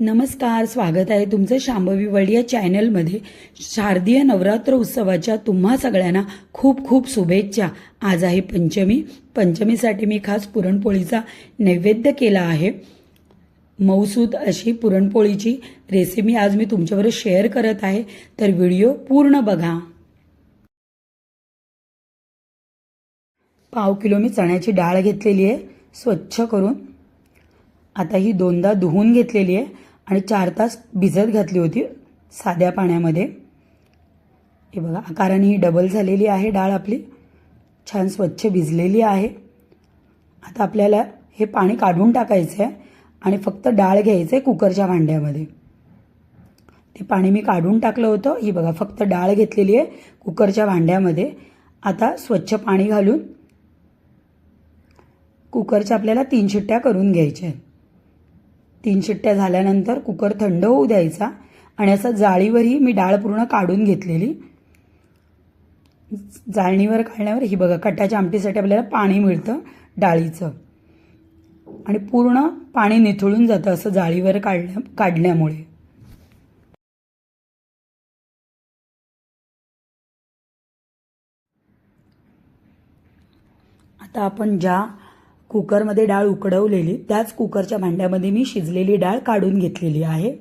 नमस्कार स्वागत आहे तुमचं शांभवी वर्ल्ड या चॅनलमध्ये. शारदीय नवरात्र उत्सवाच्या तुम्हा सगळ्यांना खूप खूप शुभेच्छा. आज आहे पंचमी. पंचमीसाठी मी खास पुरणपोळीचा नैवेद्य केला आहे. मौसूद अशी पुरणपोळीची रेसिपी आज मी तुमच्याबरोबर शेअर करत आहे. तर व्हिडिओ पूर्ण बघा. पाव किलो मी चण्याची डाळ घेतलेली आहे. स्वच्छ करून. आता ही दोनदा धुवून घेतलेली आहे. आणि चार तास भिजत घातली होती साध्या पाण्यामध्ये. हे बघा कारण ही डबल झालेली आहे डाळ आपली. छान स्वच्छ भिजलेली आहे. आता आपल्याला हे पाणी काढून टाकायचं आहे आणि फक्त डाळ घ्यायचं आहे कुकरच्या भांड्यामध्ये. ते पाणी मी काढून टाकलं होतं. ही बघा फक्त डाळ घेतलेली आहे कुकरच्या भांड्यामध्ये. आता स्वच्छ पाणी घालून कुकरच्या आपल्याला तीन शिट्ट्या करून घ्यायच्या आहेत. तीन शिट्ट्या झाल्यानंतर कुकर थंड होऊ द्यायचा आणि असं जाळीवरही मी डाळ पूर्ण काढून घेतलेली. जाळणीवर काढल्यावर ही बघा कटाच्या आमटीसाठी आपल्याला पाणी मिळतं डाळीचं. आणि पूर्ण पाणी निथळून जातं असं जाळीवर काढल्या काढल्यामुळे. आता आपण ज्या कुकरमध्ये डाळ उकडवलेली त्याच कुकरच्या भांड्यामध्ये मी शिजलेली डाळ काढून घेतलेली आहे.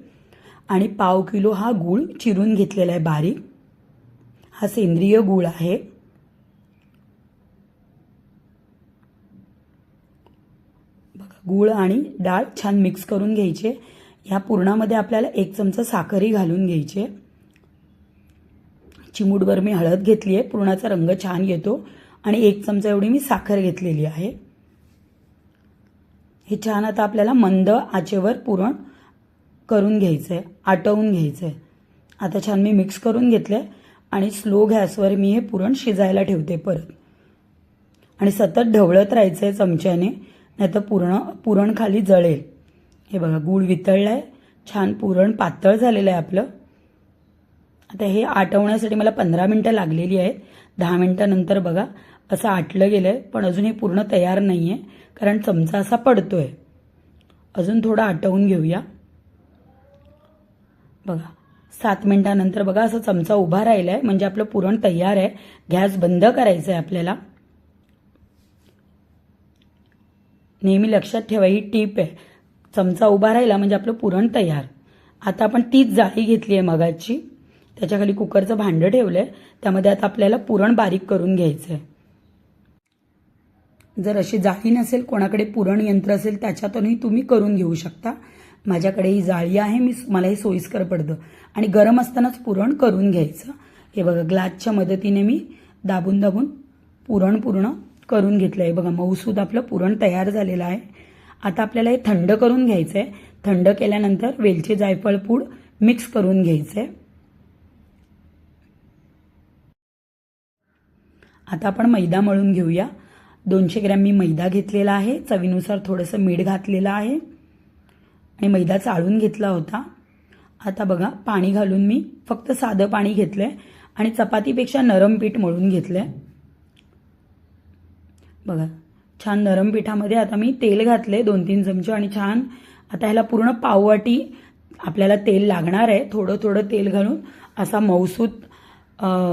आणि पाव किलो हा गूळ चिरून घेतलेला आहे बारीक. हा सेंद्रिय गूळ आहे. बघा गूळ आणि डाळ छान मिक्स करून घ्यायचे. या पुरणामध्ये आपल्याला एक चमचा साखरही घालून घ्यायचे चिमूटभर मी हळद घेतली आहे. पुरणाचा रंग छान येतो. आणि एक चमचा एवढी मी साखर घेतलेली आहे. हे छान आता आपल्याला मंद आचेवर पुरण करून घ्यायचं आहे आटवून घ्यायचं आहे आता छान मी मिक्स करून घेतलं आहे आणि स्लो गॅसवर मी हे पुरण शिजायला ठेवते परत. आणि सतत ढवळत राहायचं आहे चमच्याने नाही तर पुरण पुरण खाली जळेल. हे बघा गूळ वितळलं आहे छान पुरण पातळ झालेलं आहे आपलं. आता हे आटवण्यासाठी मला पंधरा मिनटं लागलेली आहेत. दहा मिनटानंतर बघा असं आटलं गेलं आहे पण अजून हे पूर्ण तयार नाही आहे कारण चमचा असा पडतो आहे अजून थोडं आटवून घेऊया. बघा सात मिनटानंतर बघा असं चमचा उभा राहिला आहे म्हणजे आपलं पुरण तयार आहे गॅस बंद करायचं आहे आपल्याला. नेहमी लक्षात ठेवा ही टीप आहे. चमचा उभा राहिला म्हणजे आपलं पुरण तयार. आता आपण तीच जाळी घेतली आहे मगाची. त्याच्याखाली कुकरचं भांडं ठेवलं आहे त्यामध्ये आता आपल्याला पुरण बारीक करून घ्यायचं आहे जर अशी जाळी नसेल कोणाकडे पुरण यंत्र असेल त्याच्यातूनही तुम्ही करून घेऊ शकता. माझ्याकडे ही जाळी आहे मी मला हे सोयीस्कर पडतं. आणि गरम असतानाच पुरण करून घ्यायचं. हे बघा ग्लासच्या मदतीने मी दाबून दाबून पुरण पूर्ण करून घेतलं आहे. बघा मऊसूद आपलं पुरण तयार झालेलं आहे. आता आपल्याला हे थंड करून घ्यायचं आहे थंड केल्यानंतर वेलचे जायफळ पूड मिक्स करून घ्यायचं आहे आता आपण मैदा मळून घेऊया. दोनशे ग्रॅम मी मैदा घेतलेला आहे. चवीनुसार थोडंसं मीठ घातलेलं आहे. आणि मैदा चाळून घेतला होता. आता बघा पाणी घालून मी फक्त साधं पाणी घेतलं आहे आणि चपातीपेक्षा नरम पीठ मळून घेतलं आहे बघा छान नरम पिठामध्ये आता मी तेल घातले दोन तीन चमचे आणि छान आता ह्याला पूर्ण पाववाटी आपल्याला तेल लागणार आहे. थोडं थोडं तेल घालून असा मऊसूत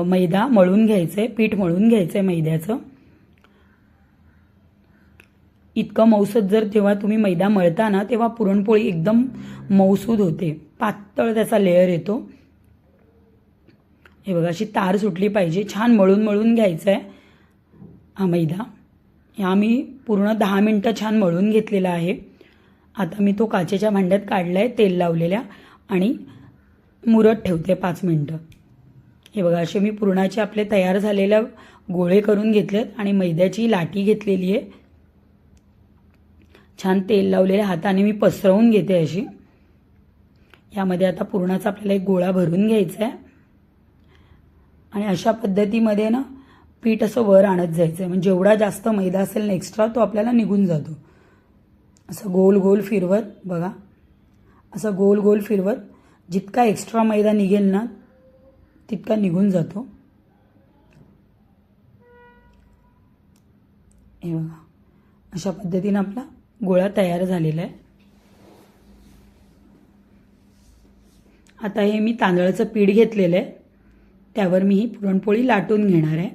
मैदा मळून घ्यायचं आहे पीठ मळून घ्यायचं आहे मैद्याचं. इतकं मौसद जर जेव्हा तुम्ही मैदा मळता ना तेव्हा पुरणपोळी एकदम मौसूद होते. पातळ त्याचा लेअर येतो. हे बघा अशी तार सुटली पाहिजे. छान मळून मळून घ्यायचं आहे हा मैदा. ह्या मी पूर्ण दहा मिनटं छान मळून घेतलेला आहे. आता मी तो काचेच्या भांड्यात काढला आहे तेल लावलेल्या आणि मुरत ठेवते पाच मिनटं. हे बघा असे मी पुरणाचे आपले तयार झालेल्या गोळे करून घेतलेत आणि मैद्याची लाटी घेतलेली आहे. छान तेल लावलेल्या हाताने मी पसरवून घेते अशी. यामध्ये आता पुरणाचा आपल्याला एक गोळा भरून घ्यायचा आहे आणि अशा पद्धतीमध्ये ना पीठ असं वर आणत जायचं आहे म्हणजे जेवढा जास्त मैदा असेल ना एक्स्ट्रा तो आपल्याला निघून जातो. असं गोल गोल फिरवत बघा. असं गोल गोल फिरवत जितका एक्स्ट्रा मैदा निघेल ना तितका निघून जातो. हे बघा. अशा पद्धतीनं आपला गोळा तयार झालेला आहे आता हे मी तांदळाचं पीठ घेतलेलं आहे. त्यावर मी ही पुरणपोळी लाटून घेणार आहे.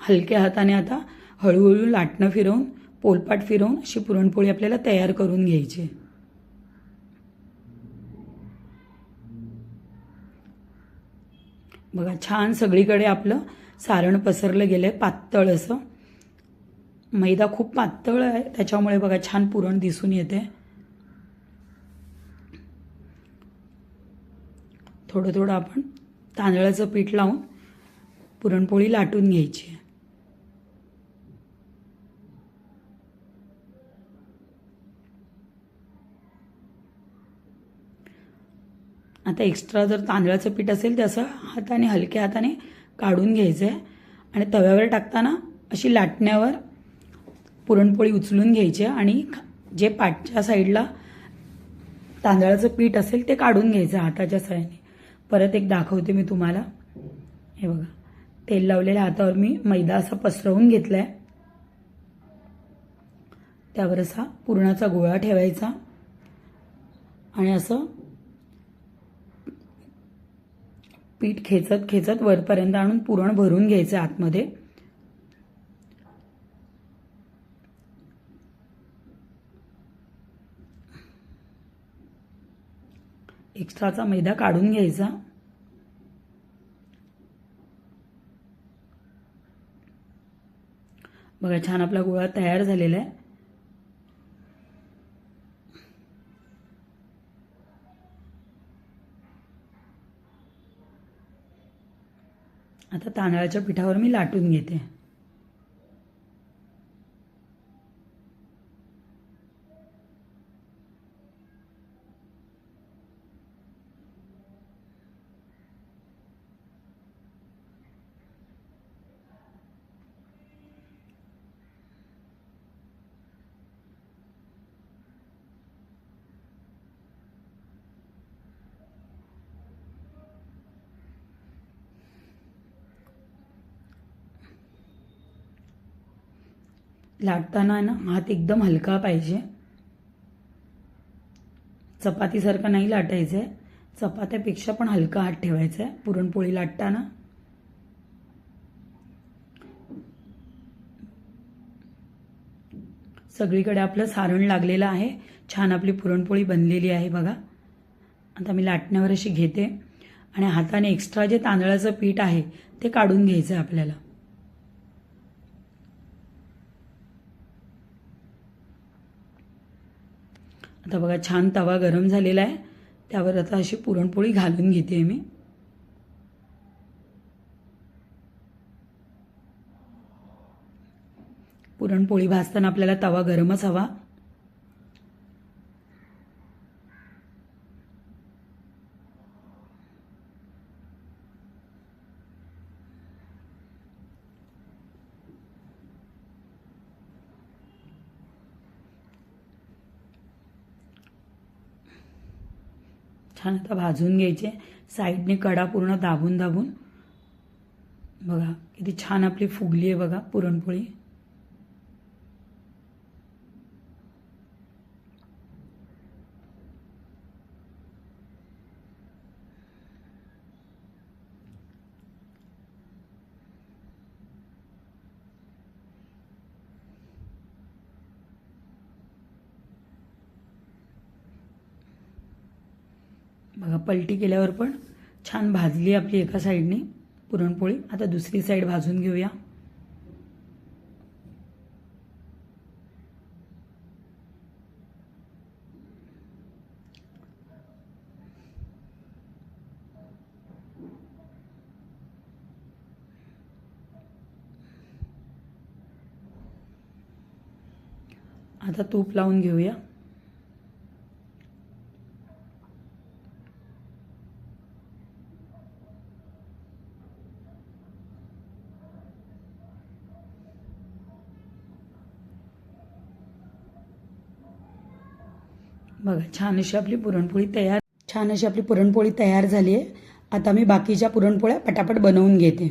हलक्या हाताने आता हळूहळू लाटणं फिरवून पोलपाट फिरवून अशी पुरणपोळी आपल्याला तयार करून घ्यायची बघा छान सगळीकडे आपलं सारण पसरलं गेलं आहे पातळ असं. मैदा खूप पातळ आहे त्याच्यामुळे बघा छान पुरण दिसून येते. थोडं थोडं आपण तांदळाचं पीठ लावून पुरणपोळी लाटून घ्यायची आहे. आता एक्स्ट्रा जर तांदळाचं पीठ असेल तर असं हाताने हलक्या हाताने काढून घ्यायचं आहे आणि तव्यावर टाकताना अशी लाटण्यावर पुरणपोळी उचलून घ्यायची आहे आणि जे पाठच्या साईडला तांदळाचं पीठ असेल ते काढून घ्यायचं हाताच्या साह्याने. परत एक दाखवते मी तुम्हाला. हे बघा. तेल लावलेल्या हातावर मी मैदा असा पसरवून घेतला आहे त्यावर असा पुरणाचा गोळा ठेवायचा. आणि असं पीठ खेचत खेचत वरपर्यंत आणून पुरण भरून घ्यायचं आतमध्ये. एक्स्ट्राचा मैदा काढून घ्यायचा. बघा छान आपला गोळा तयार झालेला आहे आता तांदळाच्या पिठावर मी लाटून घेते. लाटताना ना हात एकदम हलका पाहिजे. चपातीसारखं नाही लाटायचं आहे चपात्यापेक्षा पण हलका हात ठेवायचा आहे पुरणपोळी लाटताना. सगळीकडे आपलं सारण लागलेलं आहे. छान आपली पुरणपोळी बनलेली आहे बघा. आता मी लाटण्यावर अशी घेते. आणि हाताने एक्स्ट्रा जे तांदळाचं पीठ आहे ते काढून घ्यायचं आहे आपल्याला. आता बघा छान तवा गरम झालेला आहे. त्यावर आता अशी पुरणपोळी घालून घेते मी. पुरणपोळी भाजताना आपल्याला तवा गरमच हवा. छान आता भाजून घ्यायचे. साईडने कडा पूर्ण दाबून दाबून. बघा किती छान आपली फुगली आहे बघा पुरणपोळी. बघा पलटी केल्यावर पण छान भाजली आपली एका साईडने पुरणपोळी. आता दुसरी साईड भाजून घेऊया. आता तूप लावून घेऊया. बघा छान अशी आपली पुरणपोळी तयार छान अशी आपली पुरणपोळी तयार झाली आहे. आता मी बाकीच्या पुरणपोळ्या पटापट बनवून घेते.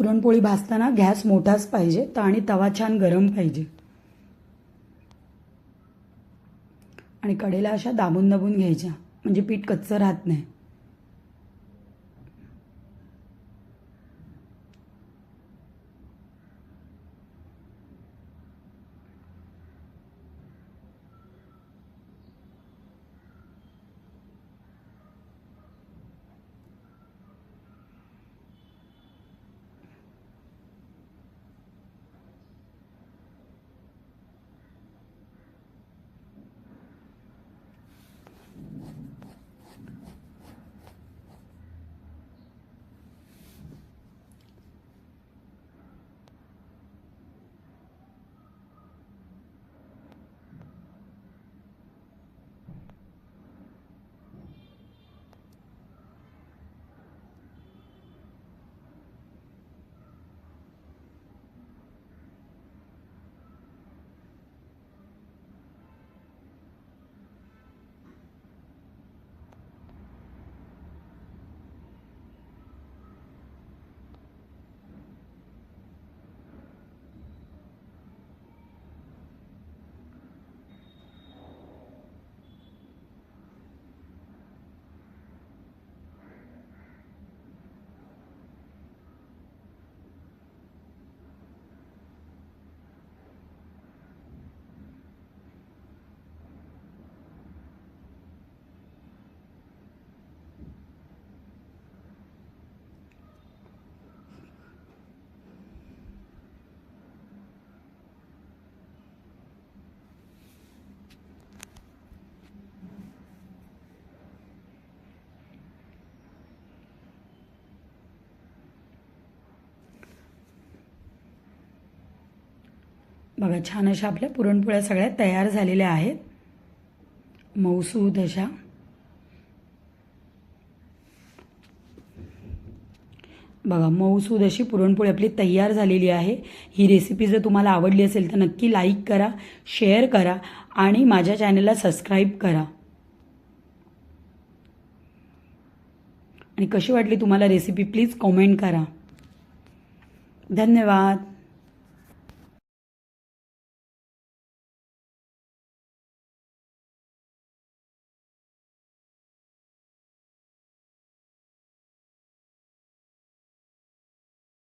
पुरणपोळी भाजताना गॅस मोठाच पाहिजे तर आणि तवा छान गरम पाहिजे. आणि कडेला अशा दाबून दाबून घ्यायच्या म्हणजे पीठ कच्चं राहत नाही. बघा छान अशा आपल्या पुरणपोळ्या सगळ्या तयार झालेल्या आहेत. मऊसूद अशा बघा मऊसूद अशी पुरणपोळी आपली तयार झालेली आहे. ही रेसिपी जर तुम्हाला आवडली असेल तर नक्की लाईक करा शेअर करा आणि माझ्या चॅनलला सबस्क्राईब करा. आणि कशी वाटली तुम्हाला रेसिपी प्लीज कॉमेंट करा. धन्यवाद.